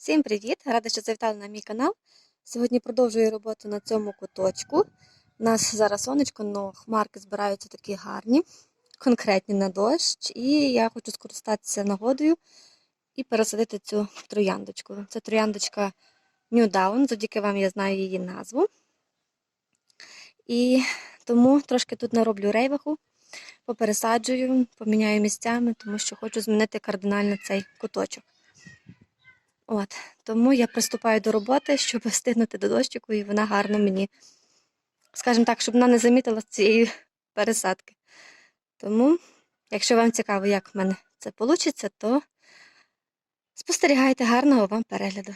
Всім привіт! Рада, що завітали на мій канал. Сьогодні продовжую роботу на цьому куточку. У нас зараз сонечко, але хмарки збираються такі гарні, конкретні на дощ. І я хочу скористатися нагодою і пересадити цю трояндочку. Це трояндочка New Down, завдяки вам я знаю її назву. І тому трошки тут нароблю рейваху, попересаджую, поміняю місцями, тому що хочу змінити кардинально цей куточок. От, тому я приступаю до роботи, щоб встигнути до дощику, і вона гарно мені, скажімо так, щоб вона не замітила цієї пересадки. Тому, якщо вам цікаво, як в мене це вийде, то спостерігайте гарного вам перегляду.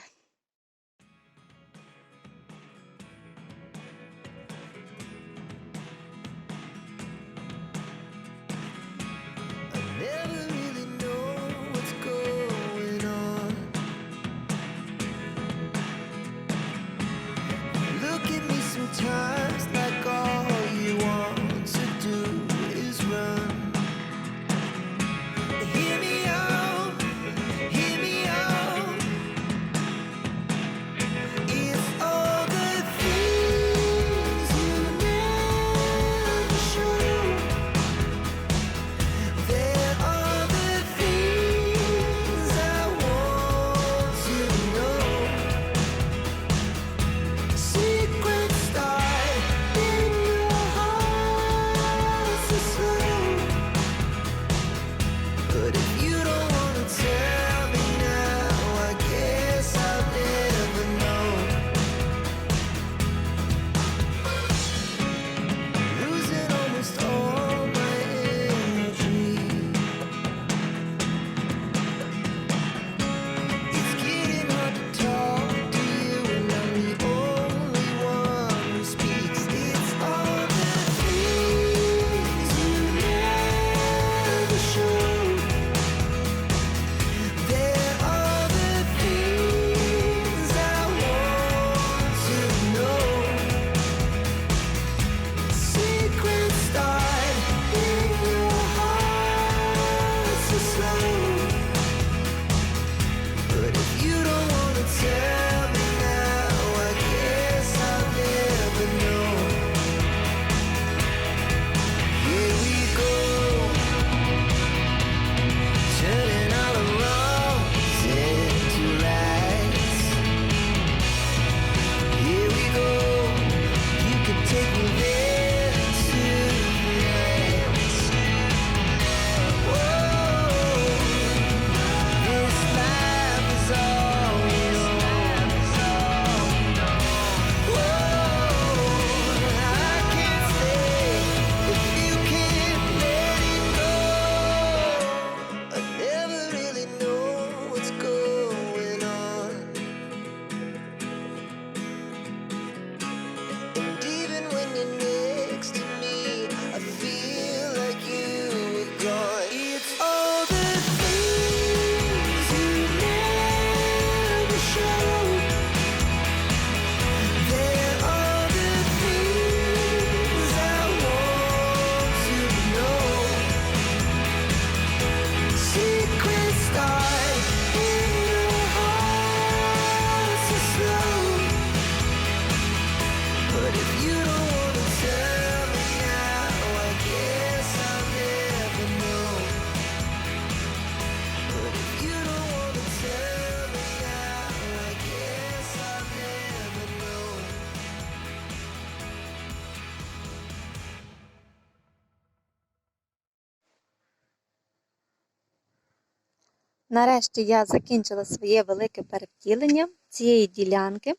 Нарешті я закінчила своє велике перевтілення цієї ділянки.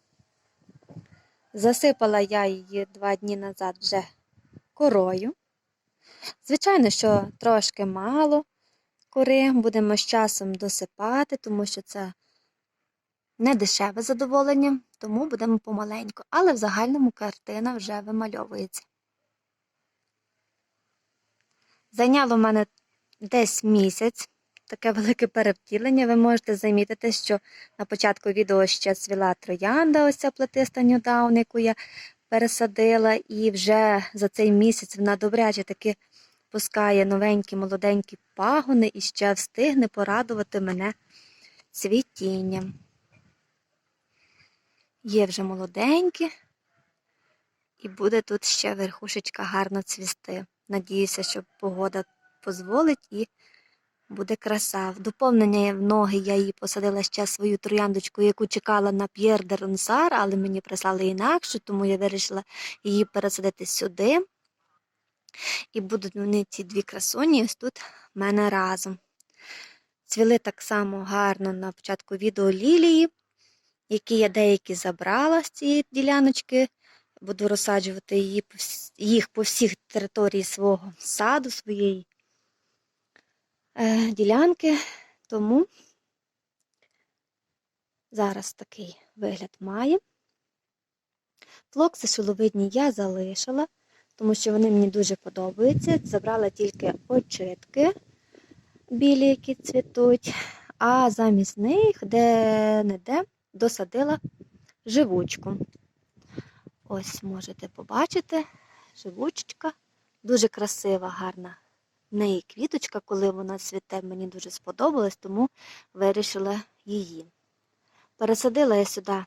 Засипала я її два дні назад вже корою. Звичайно, що трошки мало кори, будемо з часом досипати, тому що це не дешеве задоволення, тому будемо помаленьку. Але в загальному картина вже вимальовується. Зайняло в мене десь місяць таке велике перевтілення. Ви можете замітити, що на початку відео ще цвіла троянда, ось ця плетиста нюдаун, яку я пересадила, і вже за цей місяць вона добряче таки пускає новенькі молоденькі пагони і ще встигне порадувати мене цвітінням. Є вже молоденькі, і буде тут ще верхушечка гарно цвісти. Надіюся, що погода дозволить і буде краса. В доповнення в ноги я її посадила ще свою трояндочку, яку чекала на П'єр де Ронсар, але мені прислали інакше, тому я вирішила її пересадити сюди. І будуть вони ці дві красуні ось тут в мене разом. Цвіли так само гарно на початку відео лілії, які я деякі забрала з цієї діляночки. Буду розсаджувати її, їх по всіх території свого саду, своєї ділянки. Тому зараз такий вигляд має. Флокси шиловидні я залишила, тому що вони мені дуже подобаються. Забрала тільки очитки білі, які цвітуть, а замість них де-не-де досадила живучку. Ось можете побачити живучечка. Дуже красива, гарна в неї квіточка, коли вона цвіте, мені дуже сподобалась, тому вирішила її. Пересадила я сюди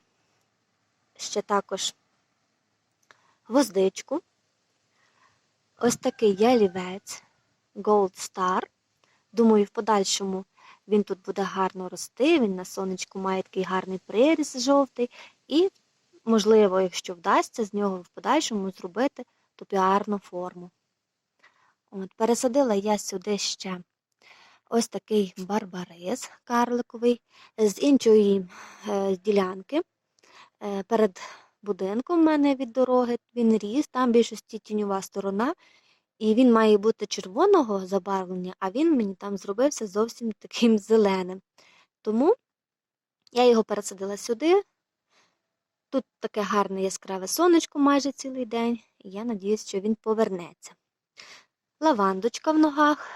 ще також гвоздичку. Ось такий ялівець Gold Star. Думаю, в подальшому він тут буде гарно рости, він на сонечку має такий гарний приріс жовтий. І, можливо, якщо вдасться з нього в подальшому зробити топіарну форму. От, пересадила я сюди ще ось такий барбарис карликовий з іншої е, ділянки. Е, перед будинком в мене від дороги він ріс, там більшості тіньова сторона, і він має бути червоного забарвлення, а він мені там зробився зовсім таким зеленим. Тому я його пересадила сюди. Тут таке гарне яскраве сонечко майже цілий день, і я надіюсь, що він повернеться. Лавандочка в ногах,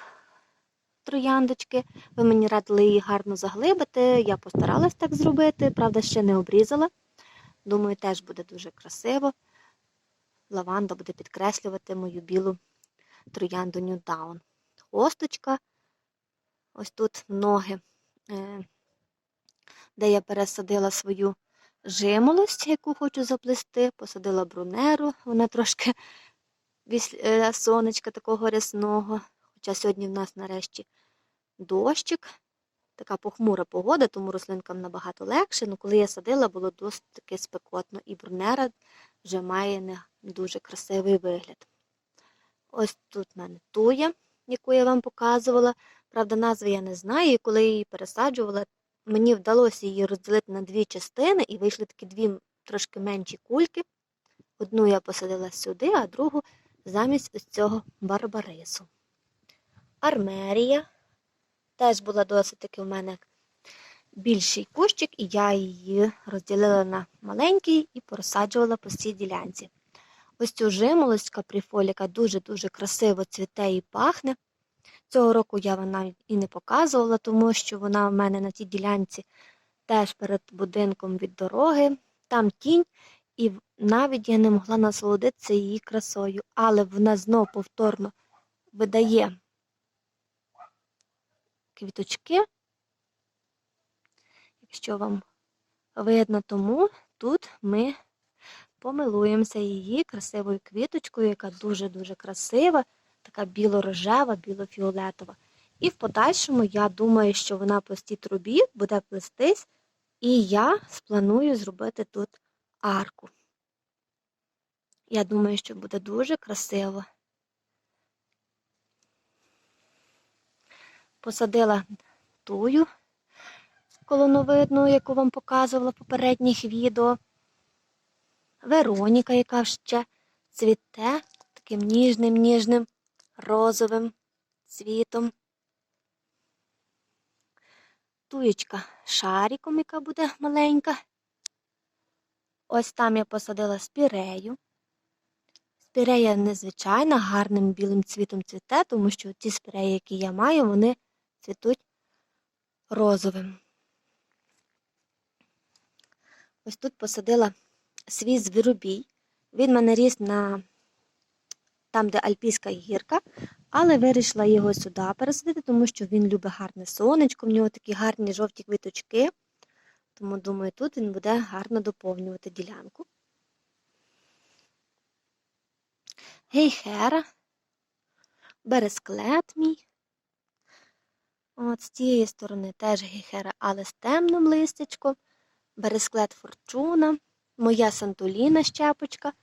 трояндочки. Ви мені радили її гарно заглибити. Я постаралась так зробити, правда, ще не обрізала. Думаю, теж буде дуже красиво. Лаванда буде підкреслювати мою білу троянду Ньюдаун. Хосточка, ось тут ноги, е, де я пересадила свою жимолость, яку хочу заплести, посадила брунеру, вона трошки після сонечка такого рясного. Хоча сьогодні в нас нарешті дощик, така похмура погода, тому рослинкам набагато легше. Ну, коли я садила, було досить таки спекотно, і брунера вже має не дуже красивий вигляд. Ось тут в мене туя, яку я вам показувала. Правда, назви я не знаю, і коли я її пересаджувала, мені вдалося її розділити на дві частини, і вийшли такі дві трошки менші кульки. Одну я посадила сюди, а другу замість ось цього барбарису. Армерія теж була досить таки в мене більший кущик, і я її розділила на маленький і порозсаджувала по всій ділянці. Ось цю жимолость капріфоль, яка дуже-дуже красиво цвіте і пахне. Цього року я навіть і не показувала, тому що вона в мене на тій ділянці теж перед будинком від дороги, там тінь, і навіть я не могла насолодитися її красою, але вона знов повторно видає квіточки. Якщо вам видно, тому тут ми помилуємося її красивою квіточкою, яка дуже-дуже красива, така біло-рожева, біло-фіолетова. І в подальшому я думаю, що вона по цій трубі буде плестись, і я спланую зробити тут арку. Я думаю, що буде дуже красиво. Посадила тую колоновидну, яку вам показувала в попередніх відео. Вероніка, яка ще цвіте таким ніжним, ніжним розовим цвітом. Туєчка шариком, яка буде маленька. Ось там я посадила спірею. Спірея незвичайна, гарним білим цвітом цвіте, тому що ті спіреї, які я маю, вони цвітуть розовим. Ось тут посадила свій звіробій. Він мене ріс на там, де Альпійська гірка, але вирішила його сюди пересадити, тому що він любить гарне сонечко, в нього такі гарні жовті квіточки. Тому, думаю, тут він буде гарно доповнювати ділянку. Гейхера, бересклет мій. От з цієї сторони теж гейхера, але з темним листячком. Бересклет форчуна, моя сантуліна щепочка.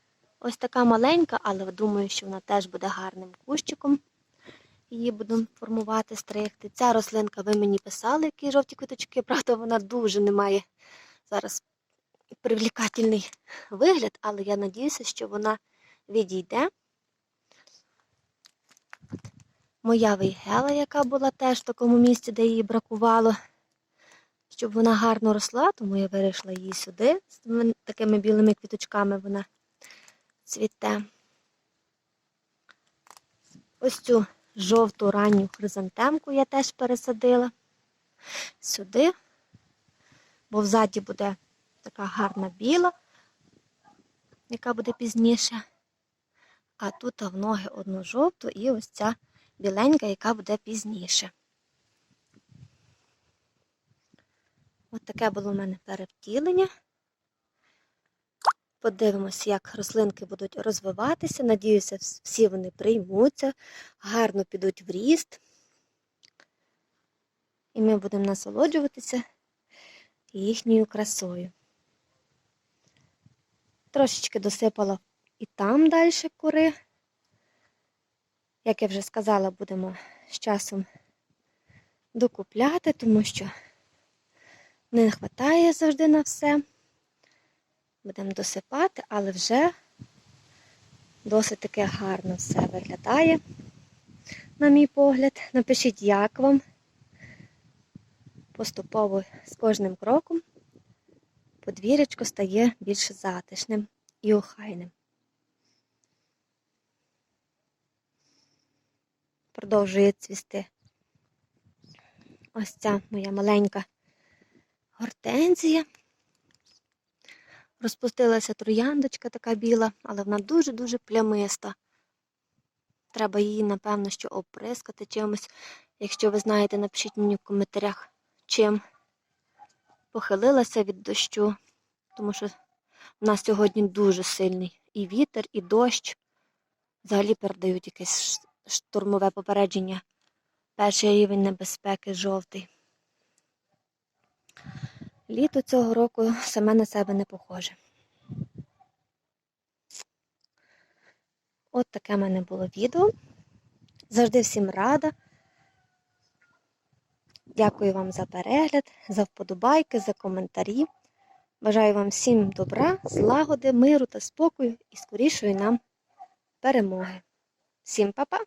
Ось така маленька, але думаю, що вона теж буде гарним кущиком. Її буду формувати, стригти. Ця рослинка, ви мені писали, які жовті квіточки. Правда, вона дуже не має зараз привлекательний вигляд, але я надіюся, що вона відійде. Моя вейгела, яка була теж в такому місці, де її бракувало, щоб вона гарно росла, тому я вирішила її сюди. З такими білими квіточками вона цвіте. Ось цю жовту ранню хризантемку я теж пересадила сюди, бо взаді буде така гарна біла, яка буде пізніше. А тут в ноги одну жовту і ось ця біленька, яка буде пізніше. Ось таке було в мене перевтілення. Подивимось, як рослинки будуть розвиватися. Надіюся, всі вони приймуться, гарно підуть в ріст. І ми будемо насолоджуватися їхньою красою. Трошечки досипала і там далі кори. Як я вже сказала, будемо з часом докупляти, тому що не вистачає завжди на все. Будемо досипати, але вже досить таке гарно все виглядає, на мій погляд. Напишіть, як вам. Поступово з кожним кроком подвір'ячко стає більш затишним і охайним. Продовжує цвісти ось ця моя маленька гортензія. Розпустилася трояндочка така біла, але вона дуже-дуже плямиста. Треба її, напевно, що оприскати чимось. Якщо ви знаєте, напишіть мені в коментарях, чим похилилася від дощу, тому що в нас сьогодні дуже сильний і вітер, і дощ. Взагалі передають якесь штурмове попередження. Перший рівень небезпеки жовтий. Літо цього року саме на себе не похоже. От таке в мене було відео. Завжди всім рада. Дякую вам за перегляд, за вподобайки, за коментарі. Бажаю вам всім добра, злагоди, миру та спокою і скорішої нам перемоги. Всім па-па!